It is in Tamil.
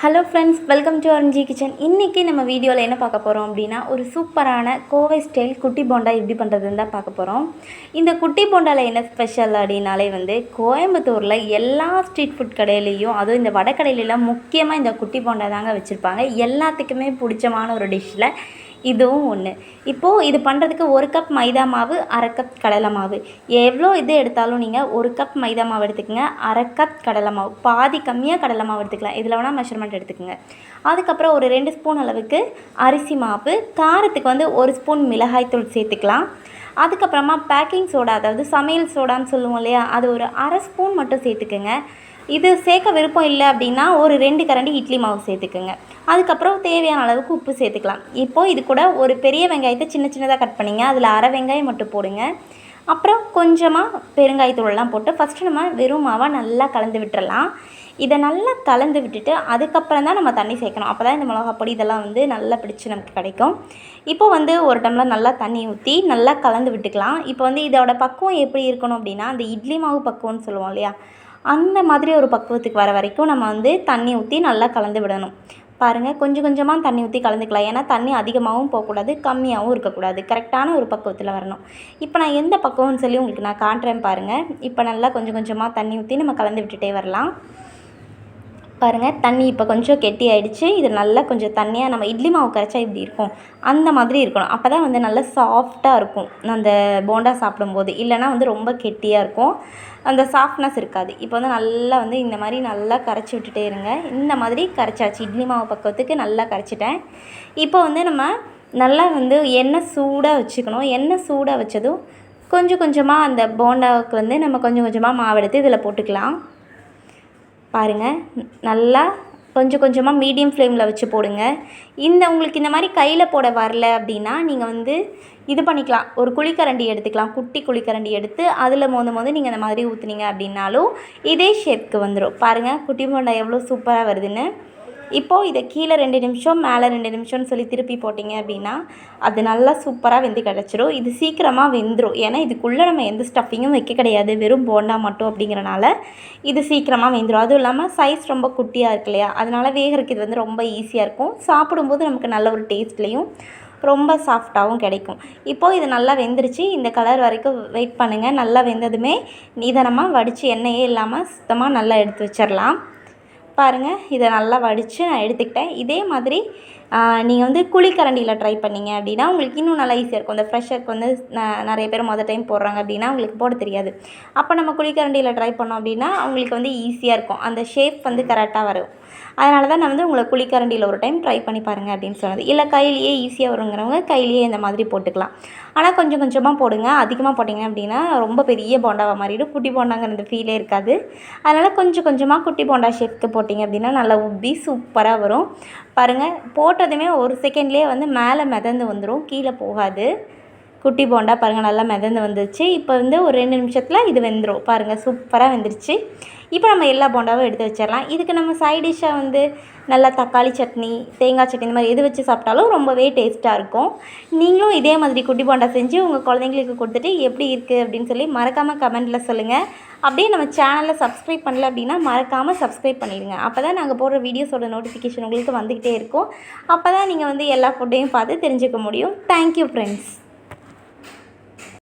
Hello friends welcome to orange kitchen இன்றைக்கி நம்ம வீடியோவில் என்ன பார்க்க போகிறோம் அப்படின்னா ஒரு சூப்பரான கோவை ஸ்டைல் குட்டி போண்டா எப்படி பண்ணுறதுன்னு தான் பார்க்க போகிறோம் இந்த குட்டி போண்டாவில் என்ன ஸ்பெஷல் அப்படின்னாலே வந்து கோயம்புத்தூரில் எல்லா ஸ்ட்ரீட் ஃபுட் கடையிலையும் அதுவும் இந்த வடக்கடையிலலாம் முக்கியமாக இந்த குட்டி போண்டா தாங்க வச்சுருப்பாங்க. எல்லாத்துக்குமே பிடிச்சமான ஒரு டிஷ்ஷில் இதுவும் ஒன்று இப்போது இது பண்ணுறதுக்கு ஒரு கப் மைதா மாவு அரை கப் கடலை மாவு. எவ்வளோ இது எடுத்தாலும் நீங்கள் ஒரு கப் மைதா மாவு எடுத்துக்கோங்க. அரை கப் கடலை மாவு. பாதி கம்மியாக கடலை மாவு எடுத்துக்கலாம். இதில் வேணால் மெஷர்மெண்ட் எடுத்துக்கோங்க. அதுக்கப்புறம் ஒரு ரெண்டு ஸ்பூன் அளவுக்கு அரிசி மாவு. காரத்துக்கு வந்து ஒரு ஸ்பூன் மிளகாய்த்தூள் சேர்த்துக்கலாம். அதுக்கப்புறமா பேக்கிங் சோடா அதாவது சமையல் சோடான்னு சொல்லுவோம் இல்லையா? அது ஒரு அரை ஸ்பூன் மட்டும் சேர்த்துக்குங்க. இது சேர்க்க விருப்பம் இல்லை அப்படின்னா ஒரு ரெண்டு கரண்டி இட்லி மாவு சேர்த்துக்குங்க. அதுக்கப்புறம் தேவையான அளவுக்கு உப்பு சேர்த்துக்கலாம். இப்போது இது கூட ஒரு பெரிய வெங்காயத்தை சின்ன சின்னதாக கட் பண்ணிங்க. அதில் அரை வெங்காயம் மட்டும் போடுங்க. அப்புறம் கொஞ்சமாக பெருங்காயத்தூள்லாம் போட்டு ஃபஸ்ட்டு நம்ம வெறும் மாவை நல்லா கலந்து விட்டுறலாம். இதை நல்லா கலந்து விட்டுட்டு அதுக்கப்புறம் தான் நம்ம தண்ணி சேர்க்கணும். அப்போ தான் இந்த மிளகா பொடி இதெல்லாம் வந்து நல்லா பிடிச்சி நமக்கு கிடைக்கும். இப்போ வந்து ஒரு டம்ளர் நல்லா தண்ணி ஊற்றி நல்லா கலந்து விட்டுக்கலாம். இப்போ வந்து இதோட பக்குவம் எப்படி இருக்கணும் அப்படின்னா அந்த இட்லி மாவு பக்குவம்னு சொல்லுவோம் இல்லையா? அந்த மாதிரி ஒரு பக்குவத்துக்கு வர வரைக்கும் நம்ம வந்து தண்ணி ஊற்றி நல்லா கலந்து விடணும். பாருங்கள் கொஞ்சம் கொஞ்சமாக தண்ணி ஊற்றி கலந்துக்கலாம். ஏன்னா தண்ணி அதிகமாகவும் போகக்கூடாது கம்மியாகவும் இருக்கக்கூடாது. கரெக்டான ஒரு பக்குவத்தில் வரணும். இப்போ நான் எந்த பக்குவம்னு சொல்லி உங்களுக்கு நான் காட்டுறேன் பாருங்கள் இப்போ நல்லா கொஞ்சம் கொஞ்சமாக தண்ணி ஊற்றி நம்ம கலந்து விட்டுட்டே வரலாம். பாருங்கள் தண்ணி இப்போ கொஞ்சம் கெட்டி ஆகிடுச்சு இது நல்லா கொஞ்சம் தண்ணியாக நம்ம இட்லி மாவு கரைச்சா இப்படி இருக்கும். அந்த மாதிரி இருக்கணும். அப்போ தான் வந்து நல்லா சாஃப்டாக இருக்கும். அந்த போண்டா சாப்பிடும்போது. இல்லைனா வந்து ரொம்ப கெட்டியாக இருக்கும். அந்த சாஃப்ட்னஸ் இருக்காது. இப்போ வந்து நல்லா வந்து இந்த மாதிரி நல்லா கரைச்சி விட்டுட்டே இருங்க. இந்த மாதிரி கரைச்சாச்சு. இட்லி மாவு பக்கத்துக்கு நல்லா கரைச்சிட்டேன். இப்போ வந்து நம்ம நல்லா வந்து எண்ணெய் சூடாக வச்சுக்கணும். எண்ணெய் சூடாக வச்சதும் கொஞ்சம் கொஞ்சமாக அந்த போண்டாவுக்கு வந்து நம்ம கொஞ்சம் கொஞ்சமாக மாவெடுத்து இதில் போட்டுக்கலாம். பாருங்கள் நல்லா கொஞ்சம் கொஞ்சமாக மீடியம் ஃப்ளேமில் வச்சு போடுங்க. இந்த உங்களுக்கு இந்த மாதிரி கையில் போட வரல அப்படின்னா நீங்கள் வந்து இது பண்ணிக்கலாம். ஒரு குழிக்கரண்டி எடுத்துக்கலாம். குட்டி குழிக்கரண்டி எடுத்து அதில் மோந்து மோந்து நீங்கள் இந்த மாதிரி ஊற்றுனீங்க அப்படின்னாலும் இதே ஷேப்க்கு வந்துடும் பாருங்கள் குட்டி போண்டா எவ்வளோ சூப்பராக வருதுன்னு. இப்போது இதை கீழே ரெண்டு நிமிஷம் மேலே ரெண்டு நிமிஷம்னு சொல்லி திருப்பி போட்டிங்க அப்படின்னா அது நல்லா சூப்பராக வெந்து கிடச்சிரும். இது சீக்கிரமாக வெந்துடும் ஏன்னா இதுக்குள்ளே நம்ம எந்த ஸ்டஃபிங்கும் வைக்க கிடையாது. வெறும் போண்டா மட்டும் அப்படிங்கிறனால இது சீக்கிரமாக வெந்துடும் அதுவும் இல்லாமல் சைஸ் ரொம்ப குட்டியாக இருக்கு இல்லையா? அதனால் வேகிறதுக்கு இது வந்து ரொம்ப ஈஸியாக இருக்கும். சாப்பிடும்போது நமக்கு நல்ல ஒரு டேஸ்ட்லேயும் ரொம்ப சாஃப்டாகவும் கிடைக்கும். இப்போது இது நல்லா வெந்துருச்சு. இந்த கலர் வரைக்கும் வெயிட் பண்ணுங்கள் நல்லா வெந்ததுமே நிதானமாக வடித்து எண்ணெயே இல்லாமல் சுத்தமாக நல்லா எடுத்து வச்சிடலாம் பாருங்கள் இதை நல்லா வடித்து நான் எடுத்துக்கிட்டேன். இதே மாதிரி நீங்கள் வந்து குழிக்கரண்டியில் ட்ரை பண்ணிங்க அப்படின்னா உங்களுக்கு இன்னும் நல்லா ஈஸியாக இருக்கும். இந்த ஃப்ரெஷருக்கு வந்து நிறைய பேர் மொதல் டைம் போடுறாங்க அப்படின்னா உங்களுக்கு போட தெரியாது. அப்போ நம்ம குழிக்கரண்டியில் ட்ரை பண்ணோம் அப்படின்னா அவங்களுக்கு வந்து ஈஸியாக இருக்கும். அந்த ஷேப் வந்து கரெக்டாக வரும். அதனால தான் நான் வந்து உங்களை குழிக்கரண்டியில் ஒரு டைம் ட்ரை பண்ணி பாருங்கள் அப்படின்னு சொன்னது. இல்லை கையிலேயே ஈஸியாக வருங்கிறவங்க கையிலேயே இந்த மாதிரி போட்டுக்கலாம். ஆனால் கொஞ்சம் கொஞ்சமாக போடுங்க. அதிகமாக போட்டிங்க அப்படின்னா ரொம்ப பெரிய போண்டாவாக மாறிடும். குட்டி போண்டாங்கிற அந்த ஃபீலே இருக்காது. அதனால் கொஞ்சம் கொஞ்சமாக குட்டி போண்டா ஷேப்க்கு போட்டிங்க அப்படின்னா நல்லா உப்பி சூப்பராக வரும். பாருங்கள் போட்டதுமே ஒரு செகண்ட்லேயே வந்து மேலே மிதந்து வந்துடும் கீழே போகாது. குட்டி போண்டா பாருங்கள் நல்லா மிதந்து வந்துருச்சு. இப்போ வந்து ஒரு ரெண்டு நிமிஷத்தில் இது வெந்துடும் பாருங்கள் சூப்பராக வெந்துருச்சு. இப்போ நம்ம எல்லா போண்டாவும் எடுத்து வச்சிடலாம். இதுக்கு நம்ம சைட் டிஷ்ஷாக வந்து நல்லா தக்காளி சட்னி தேங்காய் சட்னி இந்த மாதிரி எது வச்சு சாப்பிட்டாலும் ரொம்பவே டேஸ்ட்டாக இருக்கும். நீங்களும் இதே மாதிரி குட்டி போண்டா செஞ்சு உங்கள் குழந்தைங்களுக்கு கொடுத்துட்டு எப்படி இருக்குது அப்படின்னு சொல்லி மறக்காமல் கமெண்ட்டில் சொல்லுங்கள் அப்படியே நம்ம சேனலில் சப்ஸ்கிரைப் பண்ணல அப்படின்னா மறக்காமல் சப்ஸ்கிரைப் பண்ணிடுங்க. அப்போ தான் நாங்கள் போடுற வீடியோஸோட நோட்டிஃபிகேஷன் உங்களுக்கு வந்துக்கிட்டே இருக்கும். அப்போ தான் நீங்கள் வந்து எல்லா ஃபுட்டையும் பார்த்து தெரிஞ்சுக்க முடியும். Thank you friends